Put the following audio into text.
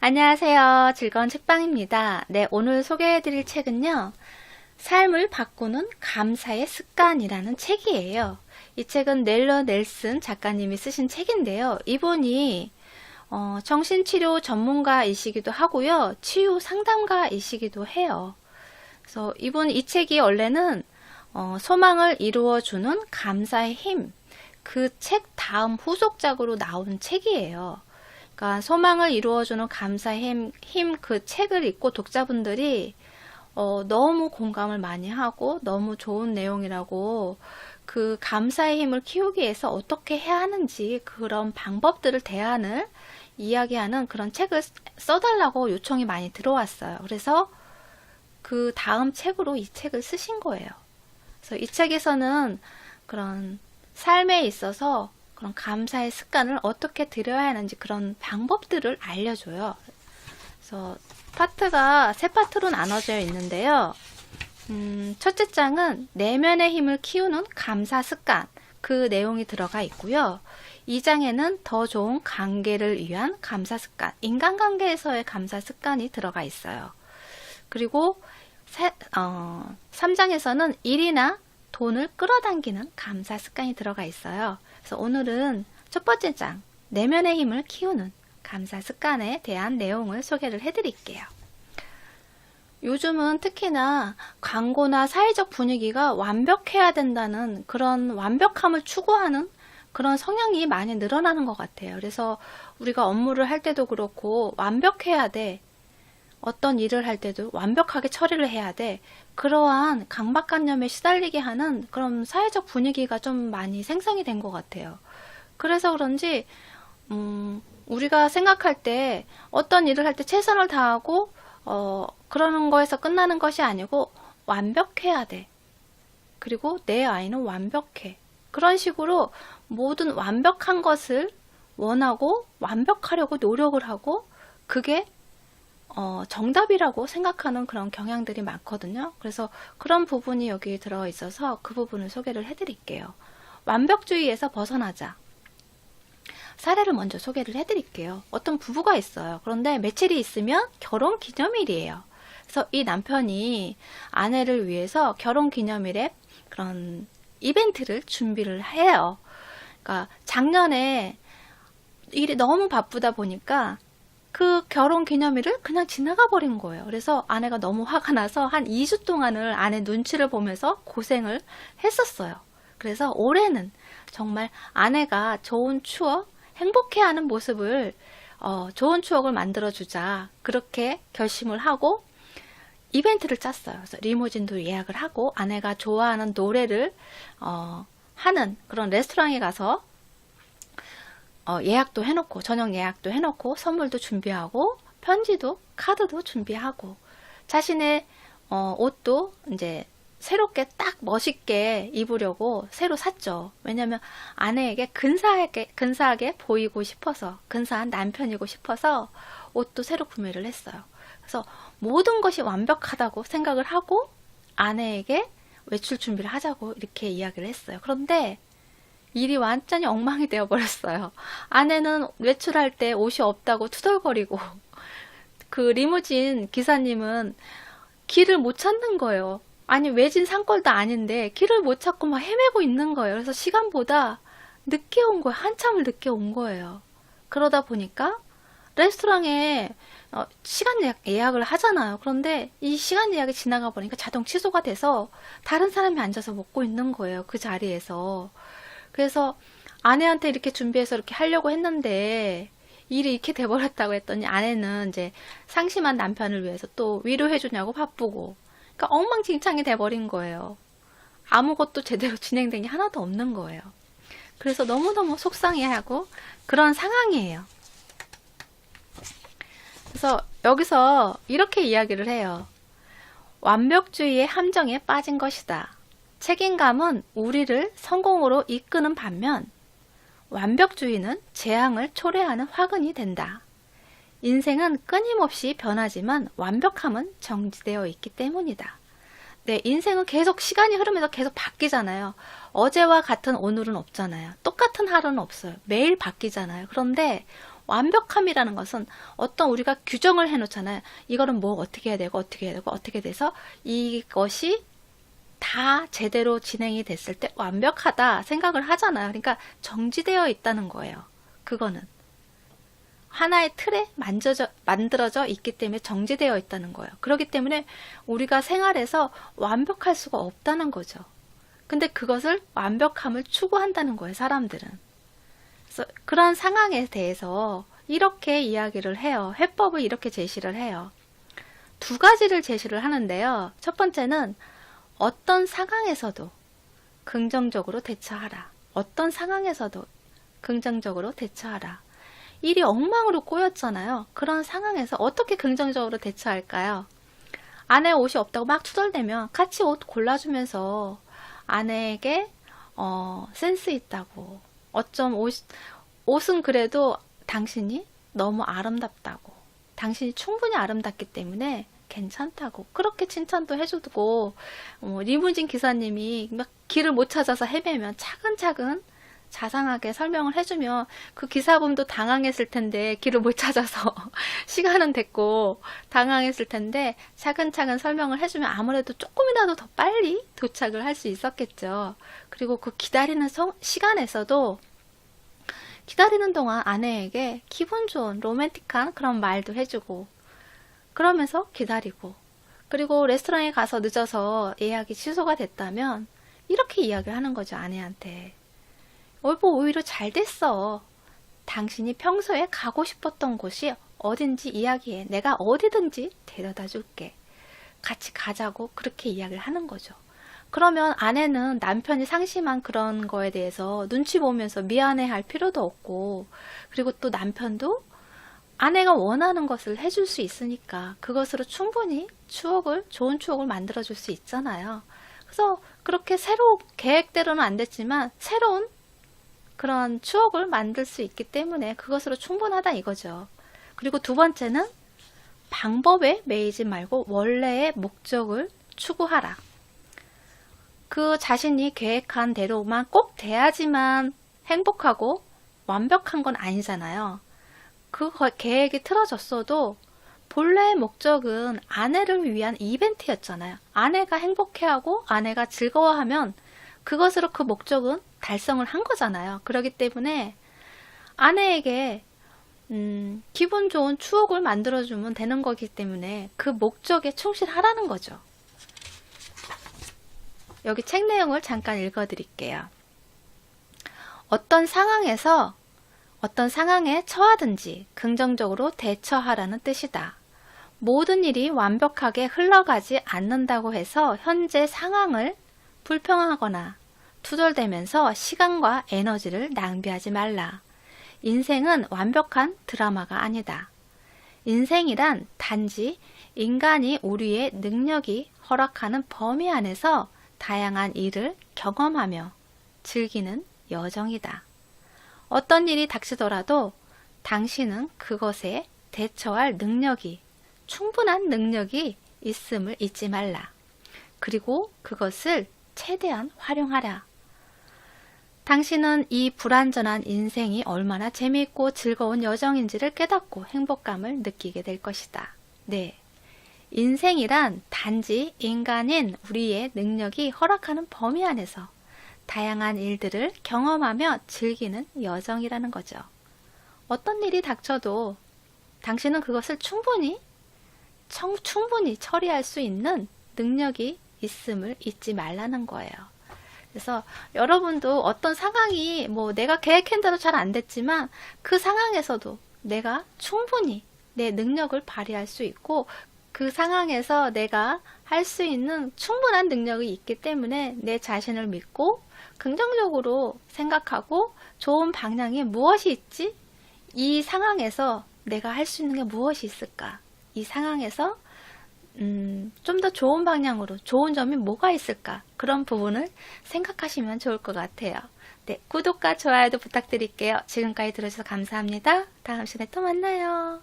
안녕하세요. 즐거운 책방입니다. 네, 오늘 소개해드릴 책은요. 삶을 바꾸는 감사의 습관이라는 책이에요. 이 책은 넬러 넬슨 작가님이 쓰신 책인데요. 이분이 어, 정신치료 전문가이시기도 하고요. 치유 상담가이시기도 해요. 그래서 이분 이 책이 원래는 어, 소망을 이루어주는 감사의 힘, 그 책 다음 후속작으로 나온 책이에요. 그러니까 소망을 이루어주는 감사의 힘, 힘그 책을 읽고 독자분들이 어, 너무 공감을 많이 하고 너무 좋은 내용이라고 그 감사의 힘을 키우기 위해서 어떻게 해야 하는지 그런 방법들을 대안을 이야기하는 그런 책을 써달라고 요청이 많이 들어왔어요. 그래서 그 다음 책으로 이 책을 쓰신 거예요. 그래서 이 책에서는 그런 삶에 있어서 그런 감사의 습관을 어떻게 들여야 하는지 그런 방법들을 알려줘요. 그래서 파트가 세 파트로 나눠져 있는데요. 음, 첫째 장은 내면의 힘을 키우는 감사 습관 그 내용이 들어가 있고요. 2장에는 더 좋은 관계를 위한 감사 습관, 인간관계에서의 감사 습관이 들어가 있어요. 그리고 세, 어, 3장에서는 일이나 돈을 끌어당기는 감사 습관이 들어가 있어요. 그래서 오늘은 첫 번째 장, 내면의 힘을 키우는 감사 습관에 대한 내용을 소개를 해드릴게요. 요즘은 특히나 광고나 사회적 분위기가 완벽해야 된다는 그런 완벽함을 추구하는 그런 성향이 많이 늘어나는 것 같아요. 그래서 우리가 업무를 할 때도 그렇고 완벽해야 돼. 어떤 일을 할 때도 완벽하게 처리를 해야 돼. 그러한 강박관념에 시달리게 하는 그런 사회적 분위기가 좀 많이 생성이 된 것 같아요. 그래서 그런지, 음, 우리가 생각할 때 어떤 일을 할 때 최선을 다하고, 어, 그러는 거에서 끝나는 것이 아니고 완벽해야 돼. 그리고 내 아이는 완벽해. 그런 식으로 모든 완벽한 것을 원하고 완벽하려고 노력을 하고 그게 어, 정답이라고 생각하는 그런 경향들이 많거든요. 그래서 그런 부분이 여기 들어 있어서 그 부분을 소개를 해드릴게요. 완벽주의에서 벗어나자. 사례를 먼저 소개를 해드릴게요. 어떤 부부가 있어요. 그런데 며칠이 있으면 결혼 기념일이에요. 그래서 이 남편이 아내를 위해서 결혼 기념일에 그런 이벤트를 준비를 해요. 그러니까 작년에 일이 너무 바쁘다 보니까 그 결혼 기념일을 그냥 지나가 버린 거예요. 그래서 아내가 너무 화가 나서 한 2주 동안을 아내 눈치를 보면서 고생을 했었어요. 그래서 올해는 정말 아내가 좋은 추억, 행복해하는 모습을 어, 좋은 추억을 만들어 주자 그렇게 결심을 하고 이벤트를 짰어요. 그래서 리무진도 예약을 하고 아내가 좋아하는 노래를 어, 하는 그런 레스토랑에 가서 어, 예약도 해놓고 저녁 예약도 해놓고 선물도 준비하고 편지도 카드도 준비하고 자신의 어, 옷도 이제 새롭게 딱 멋있게 입으려고 새로 샀죠. 왜냐면 아내에게 근사하게 근사하게 보이고 싶어서 근사한 남편이고 싶어서 옷도 새로 구매를 했어요. 그래서 모든 것이 완벽하다고 생각을 하고 아내에게 외출 준비를 하자고 이렇게 이야기를 했어요. 그런데 일이 완전히 엉망이 되어버렸어요. 아내는 외출할 때 옷이 없다고 투덜거리고 그 리무진 기사님은 길을 못 찾는 거예요. 아니 외진 산골도 아닌데 길을 못 찾고 막 헤매고 있는 거예요. 그래서 시간보다 늦게 온 거예요. 한참을 늦게 온 거예요. 그러다 보니까 레스토랑에 어, 시간 예약, 예약 을 하잖아요. 그런데 이 시간 예약이 지나가 버리니까 자동 취소가 돼서 다른 사람이 앉아서 먹고 있는 거예요. 그 자리에서. 그래서 아내한테 이렇게 준비해서 이렇게 하려고 했는데 일이 이렇게 돼버렸다고 했더니 아내는 이제 상심한 남편을 위해서 또 위로해주냐고 바쁘고 그러니까 엉망진창이 돼버린 거예요. 아무것도 제대로 진행된 게 하나도 없는 거예요. 그래서 너무너무 속상해하고 그런 상황이에요. 그래서 여기서 이렇게 이야기를 해요. 완벽주의의 함정에 빠진 것이다. 책임감은 우리를 성공으로 이끄는 반면 완벽주의는 재앙을 초래하는 화근이 된다. 인생은 끊임없이 변하지만 완벽함은 정지되어 있기 때문이다. 네, 인생은 계속 시간이 흐르면서 계속 바뀌잖아요. 어제와 같은 오늘은 없잖아요. 똑같은 하루는 없어요. 매일 바뀌잖아요. 그런데 완벽함이라는 것은 어떤 우리가 규정을 해놓잖아요. 이거는 뭐 어떻게 해야 되고 어떻게 해야 되고 어떻게 돼서 이것이 다 제대로 진행이 됐을 때 완벽하다 생각을 하잖아요. 그러니까 정지되어 있다는 거예요. 그거는. 하나의 틀에 만져져, 만들어져 있기 때문에 정지되어 있다는 거예요. 그렇기 때문에 우리가 생활에서 완벽할 수가 없다는 거죠. 근데 그것을 완벽함을 추구한다는 거예요, 사람들은. 그래서 그런 상황에 대해서 이렇게 이야기를 해요. 해법을 이렇게 제시를 해요. 두 가지를 제시를 하는데요. 첫 번째는 어떤 상황에서도 긍정적으로 대처하라. 어떤 상황에서도 긍정적으로 대처하라. 일이 엉망으로 꼬였잖아요. 그런 상황에서 어떻게 긍정적으로 대처할까요? 아내 옷이 없다고 막 투덜대면 같이 옷 골라주면서 아내에게 어, 센스 있다고 어쩜 옷, 옷은 그래도 당신이 너무 아름답다고 당신이 충분히 아름답기 때문에 괜찮다고 그렇게 칭찬도 해주고 어, 리무진 기사님이 막 길을 못 찾아서 헤매면 차근차근 자상하게 설명을 해주면 그 기사분도 당황했을 텐데 길을 못 찾아서 시간은 됐고 당황했을 텐데 차근차근 설명을 해주면 아무래도 조금이라도 더 빨리 도착을 할 수 있었겠죠. 그리고 그 기다리는 성- 시간에서도 기다리는 동안 아내에게 기분 좋은 로맨틱한 그런 말도 해주고 그러면서 기다리고 그리고 레스토랑에 가서 늦어서 예약이 취소가 됐다면 이렇게 이야기를 하는 거죠 아내한테. 여보 오히려 잘 됐어. 당신이 평소에 가고 싶었던 곳이 어딘지 이야기해. 내가 어디든지 데려다 줄게. 같이 가자고 그렇게 이야기를 하는 거죠. 그러면 아내는 남편이 상심한 그런 거에 대해서 눈치 보면서 미안해 할 필요도 없고 그리고 또 남편도 아내가 원하는 것을 해줄 수 있으니까 그것으로 충분히 추억을, 좋은 추억을 만들어줄 수 있잖아요. 그래서 그렇게 새로, 계획대로는 안 됐지만 새로운 그런 추억을 만들 수 있기 때문에 그것으로 충분하다 이거죠. 그리고 두 번째는 방법에 매이지 말고 원래의 목적을 추구하라. 그 자신이 계획한 대로만 꼭 돼야지만 행복하고 완벽한 건 아니잖아요. 그 거- 계획이 틀어졌어도 본래의 목적은 아내를 위한 이벤트였잖아요. 아내가 행복해하고 아내가 즐거워하면 그것으로 그 목적은 달성을 한 거잖아요. 그렇기 때문에 아내에게 음, 기분 좋은 추억을 만들어주면 되는 거기 때문에 그 목적에 충실하라는 거죠. 여기 책 내용을 잠깐 읽어드릴게요. 어떤 상황에서 어떤 상황에 처하든지 긍정적으로 대처하라는 뜻이다. 모든 일이 완벽하게 흘러가지 않는다고 해서 현재 상황을 불평하거나 투덜대면서 시간과 에너지를 낭비하지 말라. 인생은 완벽한 드라마가 아니다. 인생이란 단지 인간이 우리의 능력이 허락하는 범위 안에서 다양한 일을 경험하며 즐기는 여정이다. 어떤 일이 닥치더라도 당신은 그것에 대처할 능력이, 충분한 능력이 있음을 잊지 말라. 그리고 그것을 최대한 활용하라. 당신은 이 불완전한 인생이 얼마나 재미있고 즐거운 여정인지를 깨닫고 행복감을 느끼게 될 것이다. 네. 인생이란 단지 인간인 우리의 능력이 허락하는 범위 안에서 다양한 일들을 경험하며 즐기는 여정이라는 거죠. 어떤 일이 닥쳐도 당신은 그것을 충분히, 청, 충분히 처리할 수 있는 능력이 있음을 잊지 말라는 거예요. 그래서 여러분도 어떤 상황이 뭐 내가 계획한 대로 잘 안 됐지만 그 상황에서도 내가 충분히 내 능력을 발휘할 수 있고 그 상황에서 내가 할 수 있는 충분한 능력이 있기 때문에 내 자신을 믿고 긍정적으로 생각하고 좋은 방향에 무엇이 있지? 이 상황에서 내가 할 수 있는 게 무엇이 있을까? 이 상황에서 음, 좀 더 좋은 방향으로 좋은 점이 뭐가 있을까? 그런 부분을 생각하시면 좋을 것 같아요. 네, 구독과 좋아요도 부탁드릴게요. 지금까지 들어주셔서 감사합니다. 다음 시간에 또 만나요.